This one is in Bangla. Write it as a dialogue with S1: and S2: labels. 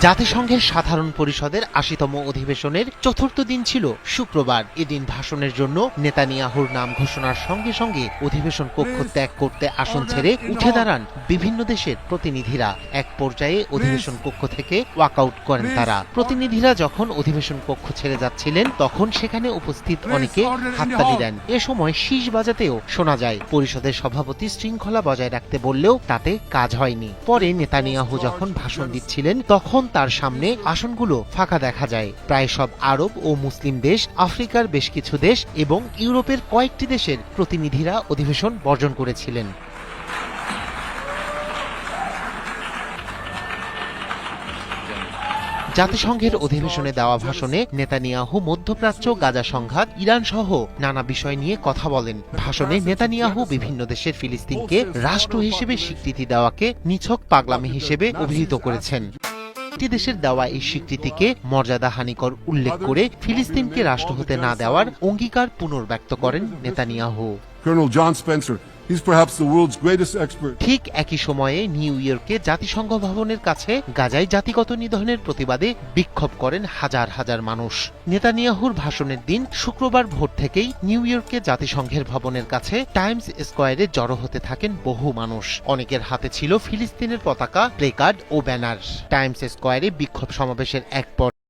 S1: জাতিসংঘের সাধারণ পরিষদের আশিতম অধিবেশনের চতুর্থ দিন ছিল শুক্রবার। এদিন ভাষণের জন্য নেতানিয়াহুর নাম ঘোষণার সঙ্গে সঙ্গে অধিবেশন কক্ষ ত্যাগ করতে আসন ছেড়ে উঠে দাঁড়ান বিভিন্ন দেশের প্রতিনিধিরা। এক পর্যায়ে অধিবেশন কক্ষ থেকে ওয়াকআউট করেন তারা। প্রতিনিধিরা যখন অধিবেশন কক্ষ ছেড়ে যাচ্ছিলেন তখন সেখানে উপস্থিত অনেকে হাততালি দেন। এ সময় শীষ বাজাতেও শোনা যায়। পরিষদের সভাপতি শৃঙ্খলা বজায় রাখতে বললেও তাতে কাজ হয়নি। পরে নেতানিয়াহু যখন ভাষণ দিচ্ছিলেন তখন তার সামনে আসনগুলো ফাঁকা দেখা যায়। প্রায় সব আরব ও মুসলিম দেশ, আফ্রিকার বেশ কিছু দেশ এবং ইউরোপের কয়েকটি দেশের প্রতিনিধিরা অধিবেশন বর্জন করেছিলেন। জাতিসংঘের অধিবেশনে দেওয়া ভাষণে নেতানিয়াহু মধ্যপ্রাচ্য, গাজা সংঘাত, ইরান সহ নানা বিষয় নিয়ে কথা বলেন। ভাষণে নেতানিয়াহু বিভিন্ন দেশের ফিলিস্তিনকে রাষ্ট্র হিসেবে স্বীকৃতি দেওয়াকে নিছক পাগলামি হিসেবে অভিহিত করেছেন। একটি দেশের দেওয়া এই স্বীকৃতিকে মর্যাদা হানিকর উল্লেখ করে ফিলিস্তিনকে রাষ্ট্র হতে না দেওয়ার অঙ্গীকার পুনর্ব্যক্ত করেন নেতানিয়াহু
S2: Colonel John.
S1: ঠিক একই সময়ে নিউ ইয়র্কে জাতিসংঘ ভবনের কাছে গাজায় জাতিগত নিধনের প্রতিবাদে বিক্ষোভ করেন হাজার হাজার মানুষ। নেতানিয়াহুর ভাষণের দিন শুক্রবার ভোর থেকেই নিউ ইয়র্কে জাতিসংঘের ভবনের কাছে টাইমস স্কোয়ারে জড়ো হতে থাকেন বহু মানুষ। অনেকের হাতে ছিল ফিলিস্তিনের পতাকা প্লেকার্ড ও ব্যানার। টাইমস স্কোয়ারে বিক্ষোভ সমাবেশের এক পর